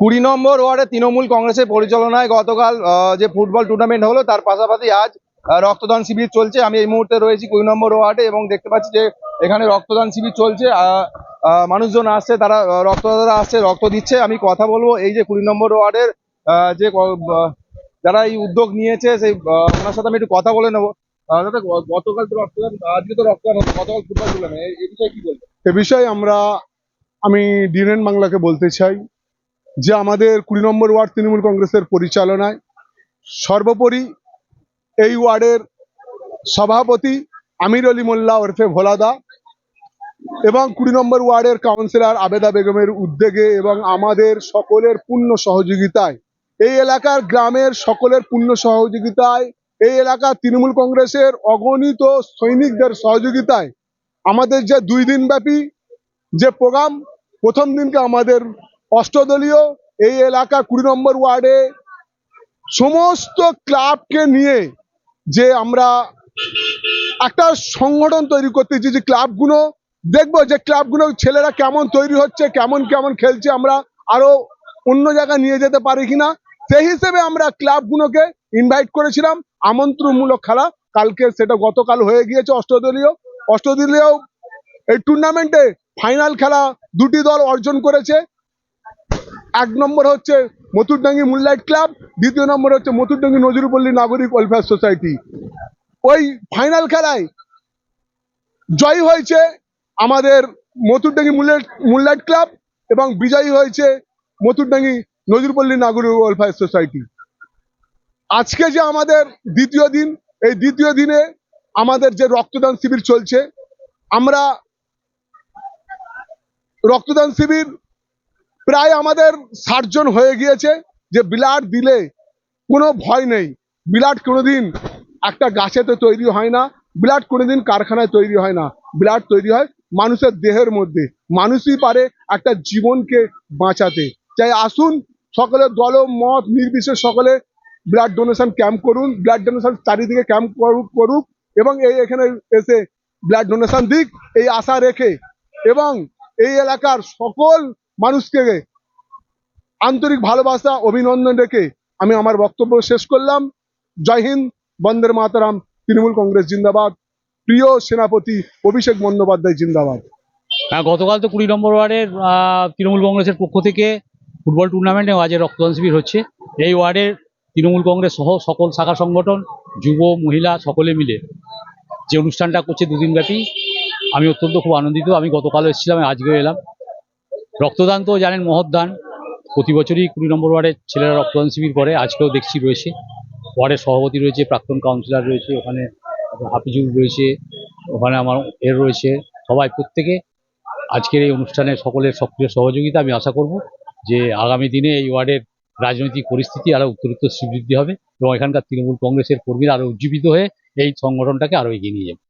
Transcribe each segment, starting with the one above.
কুড়ি নম্বর ওয়ার্ডে তৃণমূল কংগ্রেসের পরিচালনায় গতকাল যে ফুটবল টুর্নামেন্ট হলো, তার পাশাপাশি আজ রক্তদান শিবির চলছে। আমি এই মুহূর্তে রয়েছি কুড়ি নম্বর ওয়ার্ডে এবং দেখতে পাচ্ছি যে এখানে রক্তদান শিবির চলছে। মানুষজন আসছে, তারা রক্তদাতারা আসছে, রক্ত দিচ্ছে। আমি কথা বলব এই যে কুড়ি নম্বর ওয়ার্ডের যে যারা এই উদ্যোগ নিয়েছে, সেই ওনার সাথে আমি একটু কথা বলে নেব। দাদা গতকাল তো রক্তদান, আজকে তো রক্তদান হলো গতকাল ফুটবল টুর্নামেন্ট এই বিষয়ে কি বলব এ বিষয়ে আমরা, আমি ডিএনএন বাংলাকে বলতে চাই। যে আমাদের কুড়ি নম্বর ওয়ার্ড তৃণমূল কংগ্রেসের পরিচালনায় সর্বোপরি এই ওয়ার্ডের সভাপতি আমির আলী মোল্লা ওরফে ভোলাদা এবং কুড়ি নম্বর ওয়ার্ডের কাউন্সিলর আবেদা বেগমের উদ্যোগে এবং আমাদের সকলের পূর্ণ সহযোগিতায় এই এলাকার গ্রামের সকলের পূর্ণ সহযোগিতায় এই এলাকার তৃণমূল কংগ্রেসের অগণিত সৈনিকদের সহযোগিতায় আমাদের যে দুই দিন ব্যাপী যে প্রোগ্রাম, প্রথম দিনকে আমাদের অষ্টদলীয় এই এলাকা কুড়ি নম্বর ওয়ার্ডে সমস্ত ক্লাবকে নিয়ে যে আমরা একটা সংগঠন তৈরি করতেছি যে ক্লাবগুলো, দেখব যে ক্লাবগুলো ছেলেরা কেমন তৈরি হচ্ছে, কেমন কেমন খেলছে, আমরা আরও অন্য জায়গায় নিয়ে যেতে পারি কিনা। সেই হিসেবে আমরা ক্লাবগুলোকে ইনভাইট করেছিলাম। আমন্ত্রণমূলক খেলা। কালকে সেটা গতকাল হয়ে গিয়েছে অষ্টদলীয়। অষ্টদলীয় এই টুর্নামেন্টে ফাইনাল খেলা দুটি দল অর্জন করেছে। এক নম্বর হচ্ছে মথুরডাঙ্গি মুনলাইট ক্লাব দ্বিতীয় নম্বর হচ্ছে মথুরডাঙ্গি নজরুপল্লী নাগরিক ওয়েলফেয়ার সোসাইটি ওই ফাইনাল খেলায় জয়ী হয়েছে আমাদের মথুরডাঙ্গি মুনলাইট মুনলাইট ক্লাব এবং বিজয়ী হয়েছে মথুরডাঙ্গি নজরুপল্লী নাগরিক ওয়েলফেয়ার সোসাইটি আজকে যে আমাদের দ্বিতীয় দিন, এই দ্বিতীয় দিনে আমাদের যে রক্তদান শিবির চলছে, আমরা রক্তদান শিবির প্রায় আমাদের ষাট জন হয়ে গিয়েছে যে ব্লাড দিলে কোনো ভয় নেই। ব্লাড কোনোদিন একটা গাছেতে তৈরি হয় না ব্লাড কোনোদিন কারখানায় তৈরি হয় না। ব্লাড তৈরি হয় মানুষের দেহের মধ্যে। মানুষই পারে একটা জীবনকে বাঁচাতে। চাই আসুন, সকলে দল, মত, নির্বিশেষ সকলে ব্লাড ডোনেশন ক্যাম্প করুন। ব্লাড ডোনেশন চারিদিকে ক্যাম্প করুক করুক এবং এই এখানে এসে ব্লাড ডোনেশন দিক। এই আশা রেখে এবং এই এলাকার সকল মানুষকে আন্তরিক ভালোবাসা, অভিনন্দন রেখে আমি আমার বক্তব্য শেষ করলাম। জয় হিন্দ বন্দের মাতারাম, তৃণমূল কংগ্রেস জিন্দাবাদ। প্রিয় সেনাপতি অভিষেক বন্দ্যোপাধ্যায় জিন্দাবাদ। হ্যাঁ গতকাল তো কুড়ি নম্বর ওয়ার্ডের তৃণমূল কংগ্রেসের পক্ষ থেকে ফুটবল টুর্নামেন্টে আজকে রক্তদান শিবির হচ্ছে। এই ওয়ার্ডের তৃণমূল কংগ্রেস সহ সকল শাখা সংগঠন, যুব, মহিলা, সকলে মিলে যে অনুষ্ঠানটা করছে দুদিন ব্যাপী আমি অত্যন্ত খুব আনন্দিত। আমি গতকালও এসেছিলাম, আজকেও এলাম। রক্তদান তো জানেন মহৎ দান প্রতি বছরই কুড়ি নম্বর ওয়ার্ডের ছেলেরা রক্তদান শিবির করে, আজকেও দেখছি রয়েছে। ওয়ার্ডের সভাপতি রয়েছে, প্রাক্তন কাউন্সিলর রয়েছে, ওখানে হাফিজুল রয়েছে, ওখানে আমার এর রয়েছে। সবাই প্রত্যেকে আজকের এই অনুষ্ঠানে সকলের সক্রিয় সহযোগিতা আমি আশা করব যে আগামী দিনে এই ওয়ার্ডের রাজনৈতিক পরিস্থিতি আরও উত্তরোত্তর শ্রীবৃদ্ধি হবে এবং এখানকার তৃণমূল কংগ্রেসের কর্মীরা আরও উজ্জীবিত হয়ে এই সংগঠনটাকে আরও এগিয়ে নিয়ে যাবে।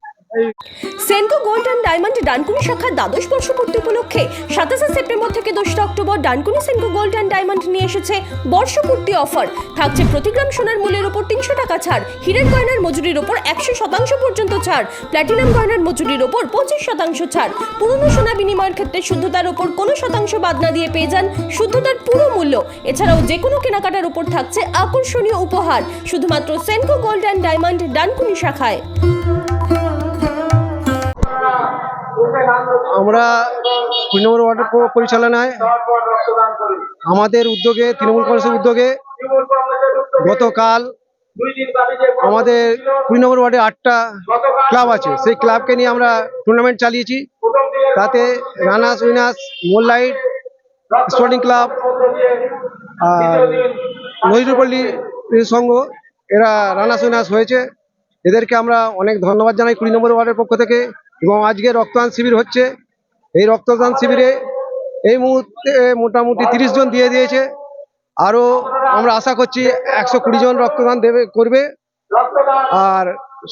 Senco gold and diamond Dankuni শাখার দ্বাদশ বর্ষপূর্তি উপলক্ষে সাতাশে সেপ্টেম্বর থেকে দোসরা October Dankuni Senco gold and diamond নিয়ে এসেছে বর্ষপূর্তি অফার। থাকছে প্রতি গ্রাম সোনার মূল্যের উপর তিনশো টাকা ছাড়, হীরের গয়নার মজুরির ওপর একশো শতাংশ পর্যন্ত ছাড়, প্ল্যাটিনাম গয়নার মজুরির ওপর পঁচিশ শতাংশ ছাড়। পুরনো সোনা বিনিময়ের ক্ষেত্রে শুদ্ধতার ওপর কোনো শতাংশ বাদ না দিয়ে পেয়ে যান শুদ্ধতার পুরো মূল্য। এছাড়াও যে কোনো কেনাকাটার উপর থাকছে আকর্ষণীয় উপহার, শুধুমাত্র Senco gold and diamond Dankuni শাখায়। আমরা কুড়ি নম্বর ওয়ার্ডের প- পরিচালনায় আমাদের উদ্যোগে, তৃণমূল কংগ্রেসের উদ্যোগে গতকাল আমাদের কুড়ি নম্বর ওয়ার্ডে আটটা ক্লাব আছে। সেই ক্লাবকে নিয়ে আমরা টুর্নামেন্ট চালিয়েছি। তাতে রানাস, উইনাস, মোল্লাইট, স্পোর্টিং ক্লাব, আর নজরুপল্লী সংঘ, এরা রানাস, উইনাস হয়েছে। এদেরকে আমরা অনেক ধন্যবাদ জানাই কুড়ি নম্বর ওয়ার্ডের পক্ষ থেকে। এবং আজকে রক্তদান শিবির হচ্ছে। এই রক্তদান শিবিরে এই মুহূর্তে মোটামুটি তিরিশ জন দিয়ে দিয়েছে। আরও আমরা আশা করছি একশো কুড়ি জন রক্তদান দেবে, করবে। আর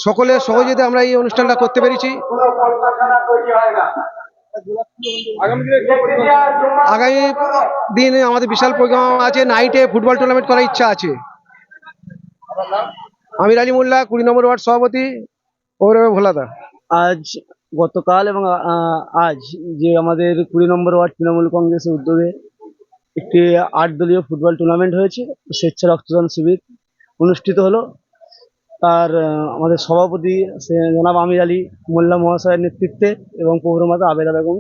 সকলের সহযোগিতা আমরা এই অনুষ্ঠানটা করতে পেরেছি। আগামী দিনে আমাদের বিশাল প্রোগ্রাম আছে নাইটে ফুটবল টুর্নামেন্ট করার ইচ্ছা আছে। আমির আলী মোল্লা, কুড়ি নম্বর ওয়ার্ড সভাপতি ওরবে ভোলাদা। আজ গতকাল এবং আজ যে আমাদের কুড়ি নম্বর ওয়ার্ড তৃণমূল কংগ্রেসের উদ্যোগে একটি আট দলীয় ফুটবল টুর্নামেন্ট হয়েছে, স্বেচ্ছা রক্তদান শিবির অনুষ্ঠিত হলো। তার আমাদের সভাপতি জনাব আমির আলী, মোল্লা মহাশয়ের নেতৃত্বে এবং পৌরমাতা আবেদা বেগম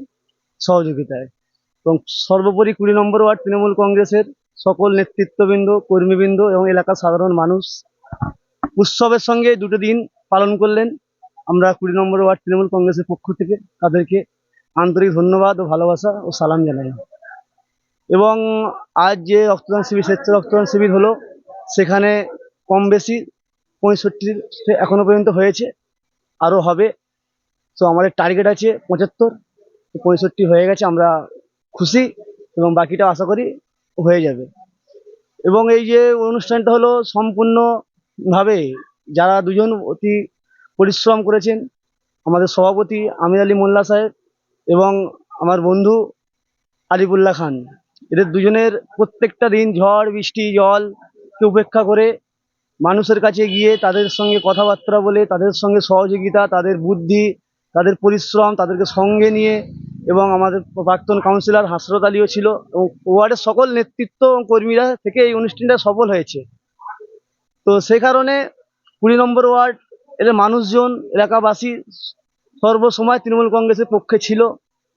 সহযোগিতায়। এবং সর্বোপরি কুড়ি নম্বর ওয়ার্ড তৃণমূল কংগ্রেসের সকল নেতৃত্ববৃন্দ, কর্মীবৃন্দ এবং এলাকার সাধারণ মানুষ উৎসবের সঙ্গে দুটো দিন পালন করলেন। আমরা কুড়ি নম্বর ওয়ার্ড তৃণমূল কংগ্রেসের পক্ষ থেকে তাদেরকে আন্তরিক ধন্যবাদ ও ভালোবাসা ও সালাম জানাই। এবং আজ যে রক্তদান শিবির স্বেচ্ছা রক্তদান শিবির হলো, সেখানে কম বেশি পঁয়ষট্টি এখনও পর্যন্ত হয়েছে, আরও হবে। তো আমাদের টার্গেট আছে পঁচাত্তর পঁয়ষট্টি হয়ে গেছে, আমরা খুশি এবং বাকিটা আশা করি হয়ে যাবে। এবং এই যে অনুষ্ঠানটা হলো সম্পূর্ণভাবে যারা দুজন অতি পরিশ্রম করেছেন আমাদের সভাপতি আমির আলী মোল্লা সাহেব এবং আমার বন্ধু আলিপুল্লাহ খান। এদের দুজনের প্রত্যেকটা দিন ঝড়, বৃষ্টি জলকে উপেক্ষা করে মানুষের কাছে গিয়ে তাদের সঙ্গে কথাবার্তা বলে, তাদের সঙ্গে সহযোগিতা, তাদের বুদ্ধি, তাদের পরিশ্রম, তাদেরকে সঙ্গে নিয়ে এবং আমাদের প্রাক্তন কাউন্সিলর হাসরত আলীও ছিল এবং ওয়ার্ডের সকল নেতৃত্ব এবং কর্মীরা থেকে এই অনুষ্ঠানটা সফল হয়েছে। তো সে কারণে কুড়ি নম্বর ওয়ার্ড এর মানুষজন এলাকাবাসী সর্বসময় তৃণমূল কংগ্রেসের পক্ষে ছিল।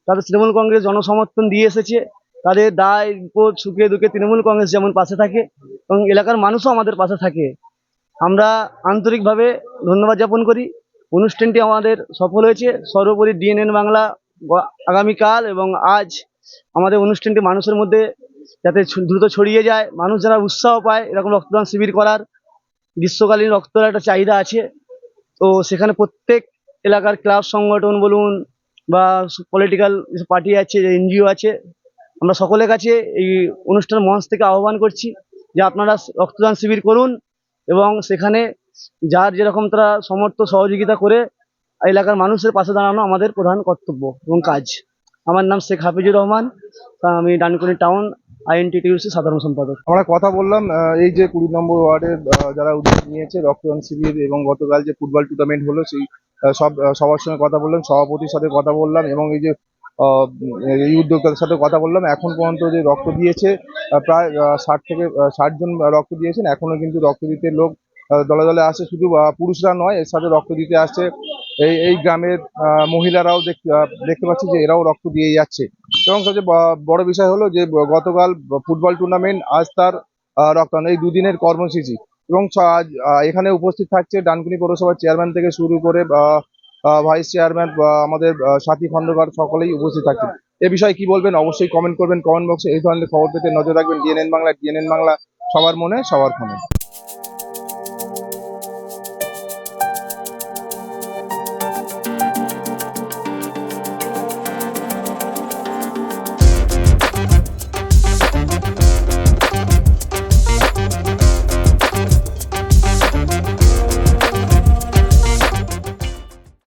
তাদের তৃণমূল কংগ্রেস জনসমর্থন দিয়ে এসেছে। তাদের দায়, বিপদ, সুখে দুঃখে তৃণমূল কংগ্রেস যেমন পাশে থাকে এবং এলাকার মানুষও আমাদের পাশে থাকে। আমরা আন্তরিকভাবে ধন্যবাদ জ্ঞাপন করি। অনুষ্ঠানটি আমাদের সফল হয়েছে। সর্বোপরি ডিএনএন বাংলা আগামীকাল এবং আজ আমাদের অনুষ্ঠানটি মানুষের মধ্যে যাতে দ্রুত ছড়িয়ে যায়। মানুষ যারা উৎসাহ পায় এরকম রক্তদান শিবির করার। গ্রীষ্মকালীন রক্তের একটা চাহিদা আছে। তো সেখানে প্রত্যেক এলাকার ক্লাব সংগঠন বলুন বা পলিটিক্যাল পার্টি আছে এনজিও আছে, আমরা সকলের কাছে এই অনুষ্ঠান মঞ্চ থেকে আহ্বান করছি যে আপনারা রক্তদান শিবির করুন এবং সেখানে যার যেরকম তারা সমর্থ সহযোগিতা করে এলাকার মানুষের পাশে দাঁড়ানো আমাদের প্রধান কর্তব্য এবং কাজ। আমার নাম শেখ হাফিজুর রহমান, আমি ডানকুনি টাউন আইএনটিটিউসি সাধারণ সম্পাদক। আমরা কথা বললাম এই যে কুড়ি নম্বর ওয়ার্ডের যারা উদ্যোগ নিয়েছে, রক্তদান শিবির এবং গতকাল যে ফুটবল টুর্নামেন্ট হলো, সেই সব সবার সঙ্গে কথা বললাম, সভাপতির সাথে কথা বললাম এবং এই যে এই উদ্যোক্তাদের সাথে কথা বললাম, এখন পর্যন্ত যে রক্ত দিয়েছে প্রায় ষাট থেকে ষাট জন রক্ত দিয়েছেন, এখনও কিন্তু রক্ত দিতে লোক দলে দলে আসে শুধু পুরুষরা নয়, এর সাথে রক্ত দিতে আসছে এই এই গ্রামের মহিলারাও দেখতে পাচ্ছি যে এরাও রক্ত দিয়ে যাচ্ছে। এবং সবচেয়ে বড় বিষয় হলো যে গতকাল ফুটবল টুর্নামেন্ট আজ তার রক্তদান এই দুদিনের কর্মসূচি। এবং আজ এখানে উপস্থিত থাকছে ডানকুনি পৌরসভার চেয়ারম্যান থেকে শুরু করে ভাইস চেয়ারম্যান আমাদের সাথী খন্দকার সকলেই উপস্থিত থাকছেন। এ বিষয়ে কি বলবেন? অবশ্যই কমেন্ট করবেন কমেন্ট বক্সে এই ধরনের খবর পেতে নজর রাখবেন। ডিএনএন বাংলা ডিএনএন বাংলা, সবার মনে, সবার ফোনে।